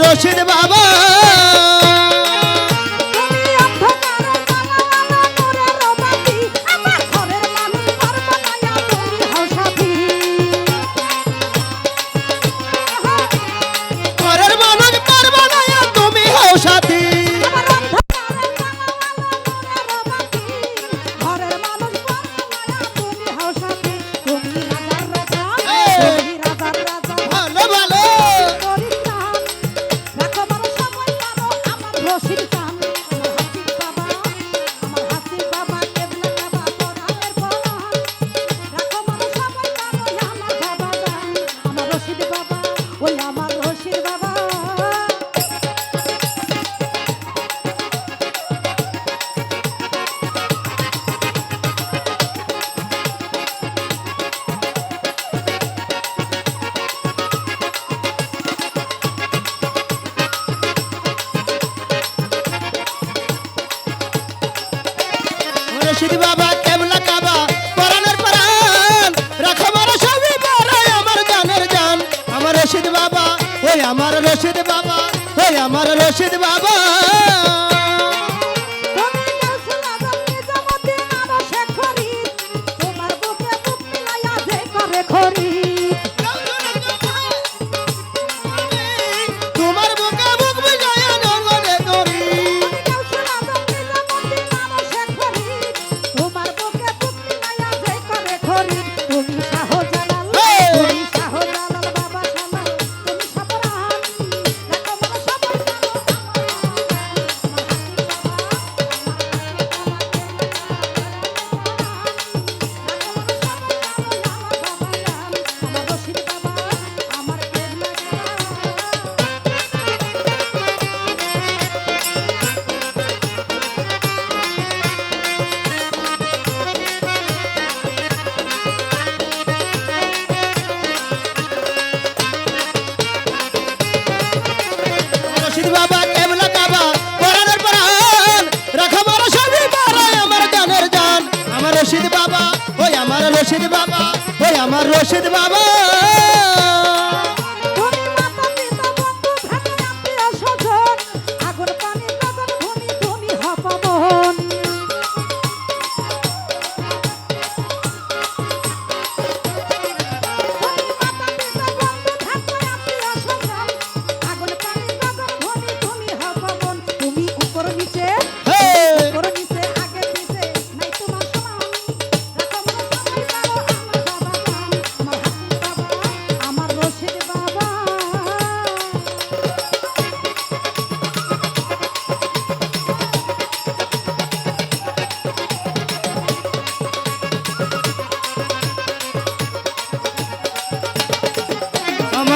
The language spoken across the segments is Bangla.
রশিদ বাবা আমার রশিদ বাবা। মুর্শিদ বাবা।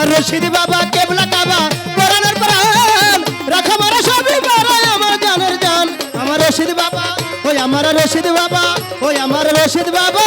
আমার রশিদ বাবা, কেবলা কাবা, কোরআনের কোরআন রাখা মারা সবই বাড়ায় আমার জানের জান। আমার রশিদ বাবা, ওই আমার রশিদ বাবা, ওই আমার রশিদ বাবা।